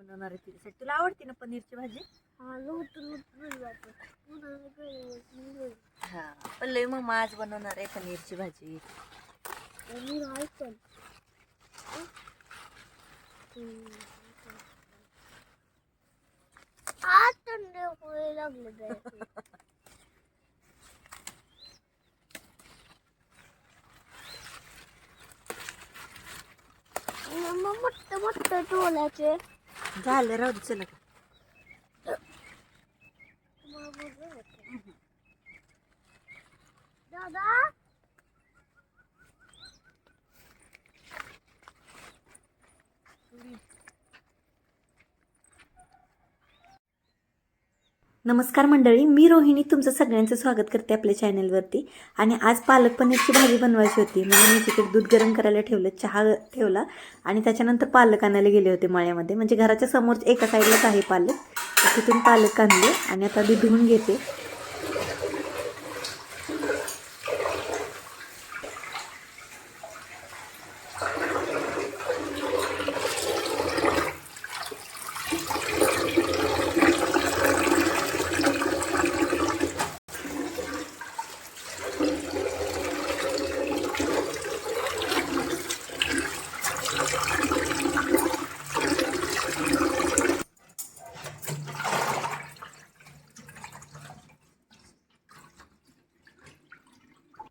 बनवणार आहे तुझ्यासाठी तुला आवडते ना पनीरची भाजी? हा पण लय मम्मा आज बनवणार आहे पनीरची भाजी. आज थंड होय लागलं जायचं मग मोठं मोठं टोलाचे झालं राहू दे चला दादा नमस्कार मंडळी मी रोहिणी तुमचं सगळ्यांचं स्वागत करते आपल्या चॅनलवरती. आणि आज पालक पनीरची भाजी बनवायची होती. म्हणून मी तिकडे दूध गरम करायला ठेवलं चहा ठेवला. आणि त्याच्यानंतर पालक आणायला गेले होते मळ्यामध्ये. म्हणजे घराच्या समोरच एका साईडलाच आहे पालक. तिथून पालक आणले आणि आता दूध धुवून घेते.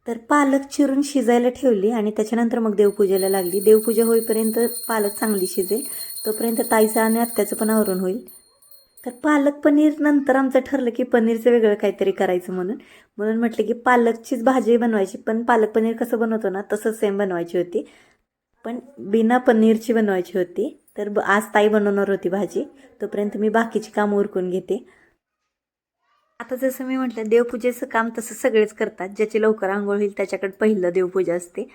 तर पालक चिरून शिजायला ठेवली आणि त्याच्यानंतर मग देवपूजेला लागली. देवपूजा होईपर्यंत पालक चांगली शिजेल. तोपर्यंत ताईचं आणि आत्याचं पण आवरून होईल. तर पालक पनीर नंतर आमचं ठरलं की पनीरचं वेगळं काहीतरी करायचं म्हणून. म्हणून म्हटलं की पालकचीच भाजी बनवायची पण पालक पनीर कसं बनवतो ना तसंच सेम बनवायची होती. पण बिना पनीरची बनवायची होती. तर ब- आज ताई बनवणार होती भाजी. तोपर्यंत मी बाकीची कामं उरकून घेते. आता जसं मी म्हटलं देवपूजेचं काम तसं सगळेच करतात. ज्याची लवकर आंघोळ होईल त्याच्याकडे पहिलं देवपूजा असते.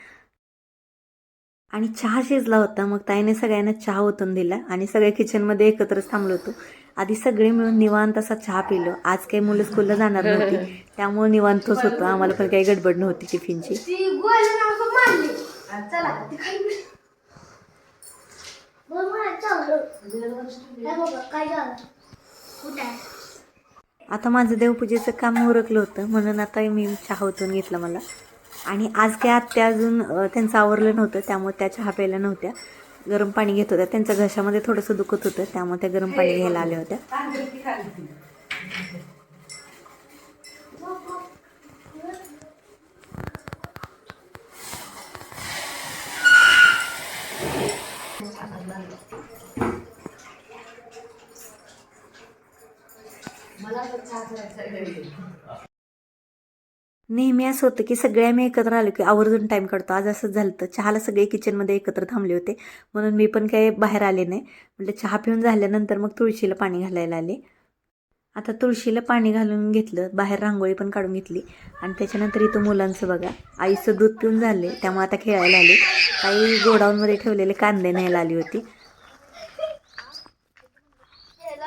आणि चहा शिजला होता. मग ताईने सगळ्यांना चहा ओतून दिला आणि सगळ्या किचनमध्ये एकत्रच थांबलो होतो. आधी सगळे मिळून निवांत असा चहा पिलो. आज काही मुलं स्कूलला जाणार नव्हती. त्यामुळे निवांतच होतं. आम्हाला पण काही गडबड नव्हती टिफिनची. चला काय झालं? कुठे आता माझं देवपूजेचं काम उरकलं होतं म्हणून आता मी चहा ओतून घेतला मला. आणि आज काय आत्या अजून त्यांचं आवरलं नव्हतं त्यामुळे त्या चहा प्यायला नव्हत्या. गरम पाणी घेत होत्या. त्यांच्या घशामध्ये थोडंसं दुखत होतं त्यामुळे त्या गरम पाणी घ्यायला आल्या होत्या. नेहमी असं होतं की सगळे आम्ही एकत्र आलो की आवर्जून टाईम काढतो. आज असंच झालं तर चहाला सगळे किचनमध्ये एकत्र थांबले होते. म्हणून मी पण काही बाहेर आले नाही. म्हटलं चहा पिऊन झाल्यानंतर मग तुळशीला पाणी घालायला आले. आता तुळशीला पाणी घालून घेतलं. बाहेर रांगोळी पण काढून घेतली. आणि त्याच्यानंतर इथं मुलांचं बघा. आईचं दूध पिऊन झाले. त्यामुळे आता खेळायला आले. काही गोडाऊनमध्ये ठेवलेले कांदे न्यायला आली होती केलं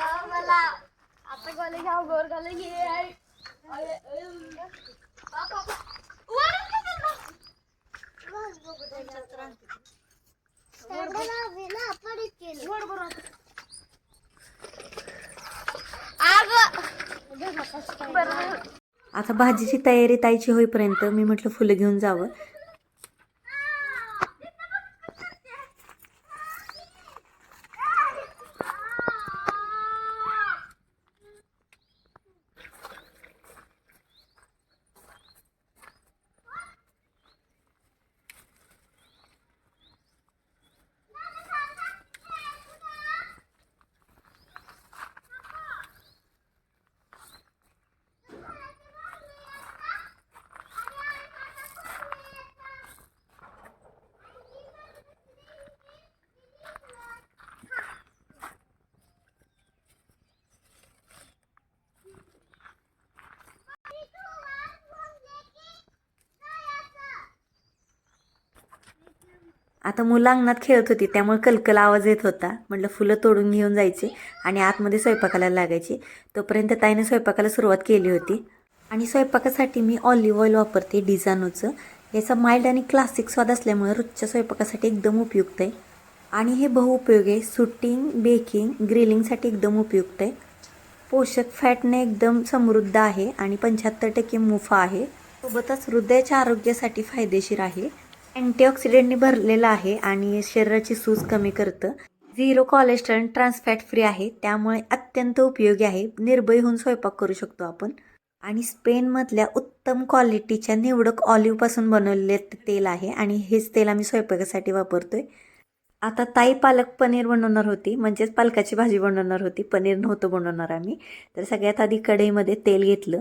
मला आता गोले घ्या गोर गोले घे अरे, अरे, बाप, बाप. वर उचल ना. बस बघू त्याच्यात. कॉलेज विना गोर कॉलेज हे बरं. आता भाजीची तयारी ताईची होईपर्यंत मी म्हटलं फुलं घेऊन जावं आता मुलं अंगणात खेळत होती त्यामुळे कलकल आवाज येत होता. म्हटलं फुलं तोडून घेऊन जायचे आणि आतमध्ये स्वयंपाकाला लागायचे. तोपर्यंत ताईने स्वयंपाकाला सुरुवात केली होती. आणि स्वयंपाकासाठी मी ऑलिव्ह ऑइल वापरते डिझानोचं. याचा माइल्ड आणि क्लासिक स्वाद असल्यामुळे रोजच्या स्वयंपाकासाठी एकदम उपयुक्त आहे. आणि हे बहुउपयोगी आहे. सुटिंग बेकिंग ग्रिलिंगसाठी एकदम उपयुक्त आहे. पोषक फॅटने एकदम समृद्ध आहे आणि पंच्याहत्तर टक्के मुफा आहे. सोबतच हृदयाच्या आरोग्यासाठी फायदेशीर आहे. अँटीऑक्सिडेंटने भरलेलं आहे आणि शरीराची सूज कमी करतं. झिरो कोलेस्ट्रॉल ट्रान्सफॅट फ्री आहे. त्यामुळे अत्यंत उपयोगी आहे. निर्भय होऊन स्वयंपाक करू शकतो आपण. आणि स्पेनमधल्या उत्तम क्वालिटीच्या निवडक ऑलिव्हपासून बनवलेले तेल आहे आणि हेच तेल आम्ही स्वयंपाकासाठी वापरतोय. आता ताई पालक पनीर बनवणार होती. म्हणजेच पालकाची भाजी बनवणार होती. पनीर नव्हतं बनवणार आम्ही. तर सगळ्यात आधी कढईमध्ये तेल घेतलं.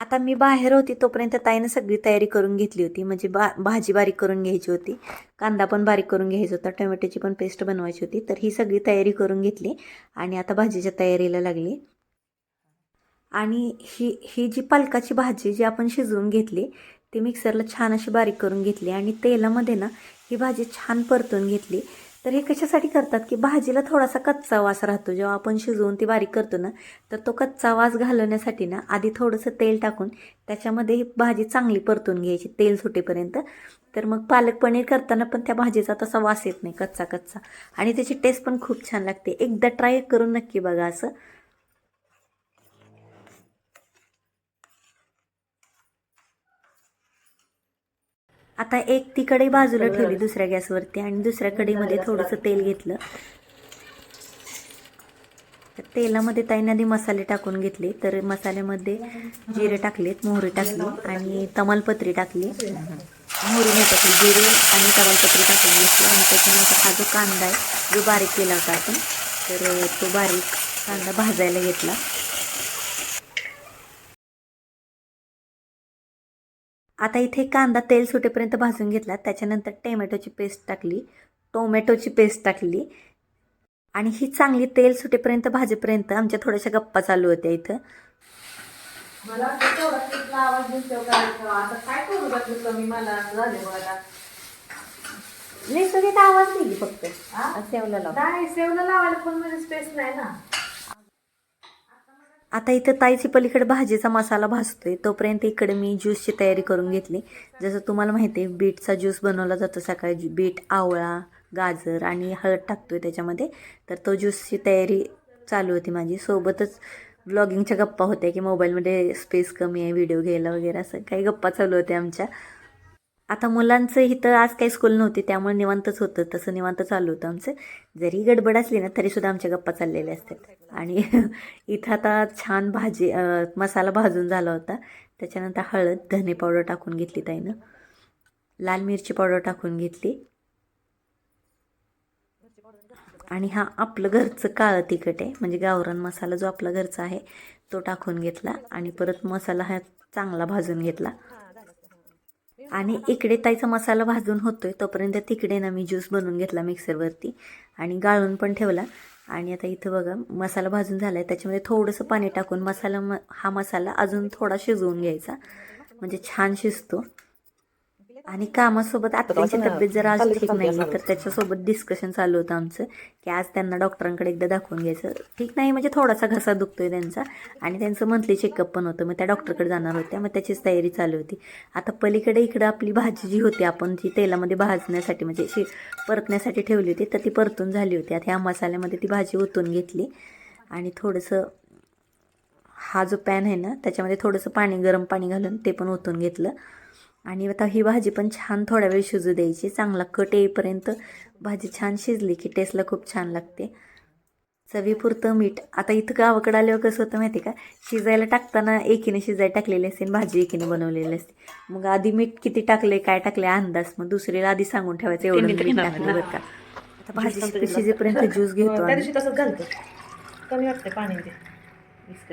आता मी बाहेर होती तोपर्यंत ताईनं सगळी तयारी करून घेतली होती. म्हणजे बा भाजी बारीक करून घ्यायची होती. कांदा पण बारीक करून घ्यायचा होता. टोमॅटोची पण पेस्ट बनवायची होती. तर ही सगळी तयारी करून घेतली आणि आता भाजीच्या तयारीला लागली. आणि ही ही जी पालकाची भाजी जी आपण शिजवून घेतली ती मिक्सरला छान अशी बारीक करून घेतली आणि तेलामध्ये ना ही भाजी छान परतून घेतली. तर हे कशासाठी करतात की भाजीला थोडासा कच्चा वास राहतो. जेव्हा आपण शिजवून ती बारीक करतो ना तर तो कच्चा वास घालवण्यासाठी ना आधी थोडंसं तेल टाकून त्याच्यामध्ये ही भाजी चांगली परतून घ्यायची तेल सुटेपर्यंत. तर मग पालक पनीर करताना पण त्या भाजीचा तसा वास येत नाही कच्चा कच्चा. आणि त्याची टेस्ट पण खूप छान लागते. एकदा ट्राय करून नक्की बघा असं. आता एक ती कढई बाजूला ठेवली दुसऱ्या गॅसवरती आणि दुसऱ्या कढईमध्ये थोडंसं तेल घेतलं. तेलामध्ये ताईने आधी मसाले टाकून घेतले तर मसाल्यामध्ये जिरे टाकलेत मोहरी टाकली आणि तमालपत्री टाकली. मोहरी नाही टाकली जिरे आणि तमालपत्री टाकून घेतली. आणि त्याच्यानंतर हा जो कांदा आहे जो बारीक केला होता आपण तर तो बारीक कांदा भाजायला घेतला. आता इथे कांदा तेल सुटेपर्यंत भाजून घेतला. त्याच्यानंतर टोमॅटोची पेस्ट टाकली. टोमॅटोची पेस्ट टाकली. आणि ही चांगली तेल सुटेपर्यंत भाजेपर्यंत आमच्या थोड्याशा गप्पा चालू होत्या इथं. मला आवाज नाही फक्त? सेवला लाव नाही सेवला लावायला पण मध्ये स्पेस नाही ना. आता इथं ताईची पलीकडे भाजीचा मसाला भाजतोय तोपर्यंत इकडे मी ज्यूसची तयारी करून घेतली. जसं तुम्हाला माहिती आहे बीटचा ज्यूस बनवला जातो सकाळी. बीट आवळा गाजर आणि हळद टाकतोय त्याच्यामध्ये. तर तो ज्यूसची तयारी चालू होती माझी. सोबतच ब्लॉगिंगच्या गप्पा होत्या की मोबाईलमध्ये स्पेस कमी आहे व्हिडिओ घ्यायला वगैरे असं. काही गप्पा चालू होत्या आमच्या. आता मुलांचं इथं आज काही स्कूल नव्हती त्यामुळे निवांतच होतं. तसं निवांत चालू होतं आमचं. जरी गडबड असली ना तरीसुद्धा आमच्या गप्पा चाललेल्या असतात. आणि इथं आता छान भाजी मसाला भाजून झाला होता. त्याच्यानंतर हळद धने पावडर टाकून घेतली ताईनं. लाल मिरची पावडर टाकून घेतली. आणि हा आपलं घरचं काळं तिखट आहे. म्हणजे गावरान मसाला जो आपला घरचा आहे तो टाकून घेतला. आणि परत मसाला हा चांगला भाजून घेतला. आणि इकडे ताईचा मसाला भाजून होतोय तोपर्यंत तिकडे ना मी ज्यूस बनवून घेतला मिक्सरवरती आणि गाळून पण ठेवला. आणि आता इथं बघा मसाला भाजून झाला आहे त्याच्यामध्ये थोडंसं पाणी टाकून मसाला म हा मसाला अजून थोडा शिजवून घ्यायचा. म्हणजे छान शिजतो. आणि कामासोबत आत्याची तब्येत जर आज ठीक नाही तर त्याच्यासोबत डिस्कशन चालू होतं आमचं की आज त्यांना डॉक्टरांकडे एकदा दाखवून घ्यायचं. ठीक नाही म्हणजे थोडासा घसा दुखतोय त्यांचा. आणि त्यांचं मंथली चेकअप पण होतं. मग त्या डॉक्टरकडे जाणार होत्या. मग त्याचीच तयारी चालू होती. आता पलीकडे इकडं आपली भाजी जी होती आपण जी तेलामध्ये भाजण्यासाठी म्हणजे अशी परतण्यासाठी ठेवली होती तर ती परतून झाली होती. आता ह्या मसाल्यामध्ये ती भाजी ओतून घेतली. आणि थोडंसं हा जो पॅन आहे ना त्याच्यामध्ये थोडंसं पाणी गरम पाणी घालून ते पण ओतून घेतलं. आणि आता ही भाजी पण छान थोडा वेळ शिजू द्यायची. चांगला कट येईपर्यंत भाजी छान शिजली की टेस्टला खूप छान लागते. चवीपुरतं मीठ. आता इथं गावाकडे आल्यावर कसं होतं माहिती का? शिजायला टाकताना एकीने शिजायला टाकलेली असते आणि भाजी एकीने बनवलेली असते. मग आधी मीठ किती टाकले काय टाकले अंदाज. मग दुसरीला आधी सांगून ठेवायचं एवढं मीठ टाकलं बरं का? आता भाजी शिजेपर्यंत ज्यूस घेतो तसंच घालतो. कमी वाटते पाणी मिक्स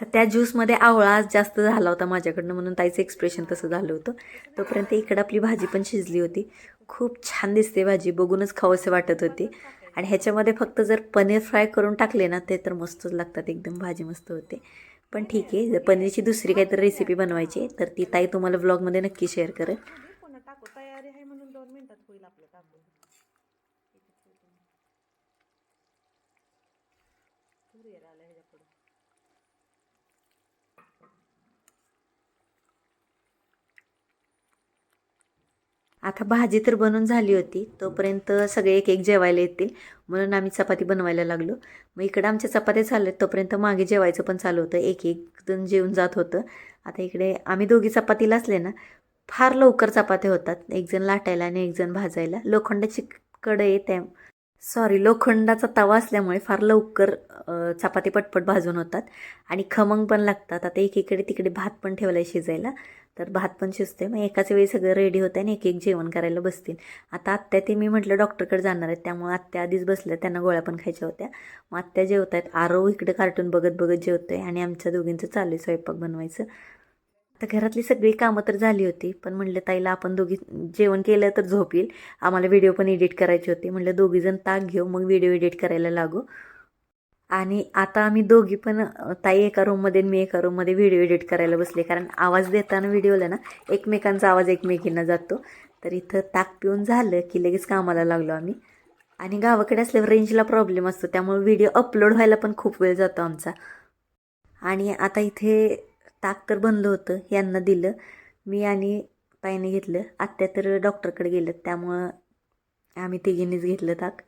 तर त्या ज्यूसमध्ये आवळा जास्त झाला होता माझ्याकडनं म्हणून ताईचं एक्सप्रेशन तसं झालं होतं. तोपर्यंत इकडं आपली भाजी पण शिजली होती. खूप छान दिसते भाजी बघूनच खावंसे वाटत होती. आणि ह्याच्यामध्ये फक्त जर पनीर फ्राय करून टाकले ना ते तर मस्तच लागतात एकदम भाजी मस्त होते. पण ठीक आहे जर पनीरची दुसरी काहीतरी रेसिपी बनवायची आहे, तर ती ताई तुम्हाला व्लॉगमध्ये नक्की शेअर करेल पुन्हा टाकू तयारी आहे म्हणून दोन मिनिटात होईल आपलं टाकून Courier आलं ह्याच्याकडून. आता भाजी तर बनवून झाली होती. तोपर्यंत सगळे एक एक जेवायला येतील. म्हणून आम्ही चपाती बनवायला लागलो. मग इकडं आमच्या चपात्या चालल्या तोपर्यंत मागे जेवायचं पण चालू होतं. एक एक जण जेवून जात होतं. आता इकडे आम्ही दोघी चपातीला असले ना फार लवकर चपात्या होतात. एक जण लाटायला आणि एक जण भाजायला. लोखंडाची कढई त्या सॉरी लोखंडाचा तवा असल्यामुळे फार लवकर चपाती पटपट भाजून होतात. आणि खमंग पण लागतात. आता एकीकडे तिकडे भात पण ठेवला आहे शिजायला. तर भात पण शिजतोय. मग एकाच वेळी सगळं रेडी होतं आणि एक एक जेवण करायला बसतील. आता आत्या ते मी म्हटलं डॉक्टरकडे जाणार आहेत. त्यामुळे आत्या आधीच बसल्या त्यांना गोळ्या पण खायच्या होत्या. मग आत्या जेवत आहेत आरो इकडे कार्टून बघत बघत जेवतोय. आणि आमच्या दोघींचं चालू आहे स्वयंपाक बनवायचं. तर घरातली सगळी कामं तर झाली होती. पण म्हणलं ताईला आपण दोघी जेवण केलं तर झोप येईल आम्हाला व्हिडिओ पण एडिट करायचे होते. म्हणलं दोघीजण ताक घेऊ मग व्हिडिओ एडिट करायला लागू. आणि आता आम्ही दोघी पण ताई एका रूममध्ये मी एका रूममध्ये व्हिडिओ एडिट करायला बसले. कारण आवाज देताना व्हिडिओला ना एकमेकांचा आवाज एकमेकींना जातो. तर इथं ताक पिऊन झालं की लगेच कामाला लागलो आम्ही. आणि गावाकडे असल्यावर रेंजला प्रॉब्लेम असतो. त्यामुळे व्हिडिओ अपलोड व्हायला पण खूप वेळ जातो आमचा. आणि आता इथे ताक तर बनलं होतं यांना दिलं. मी आणि ताईने घेतलं. आत्या तर डॉक्टरकडे गेलं त्यामुळं आम्ही तिघींनीच घेतलं ताक.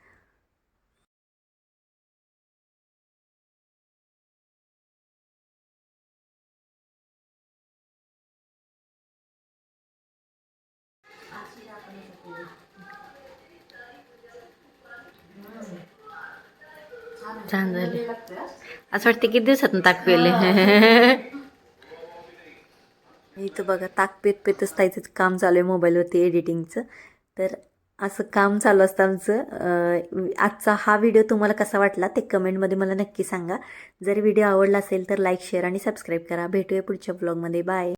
छान झाले. असं वाटतं किती दिवसात ताक पिले. इथं बघा ताक पेत पेतच ताईचं काम चालू आहे मोबाईलवरती एडिटिंगचं तर असं काम चालू असतं आमचं आजचा हा व्हिडिओ तुम्हाला कसा वाटला ते कमेंटमध्ये मला नक्की सांगा. जर व्हिडिओ आवडला असेल तर लाईक शेअर आणि सबस्क्राईब करा. भेटूया पुढच्या ब्लॉगमध्ये बाय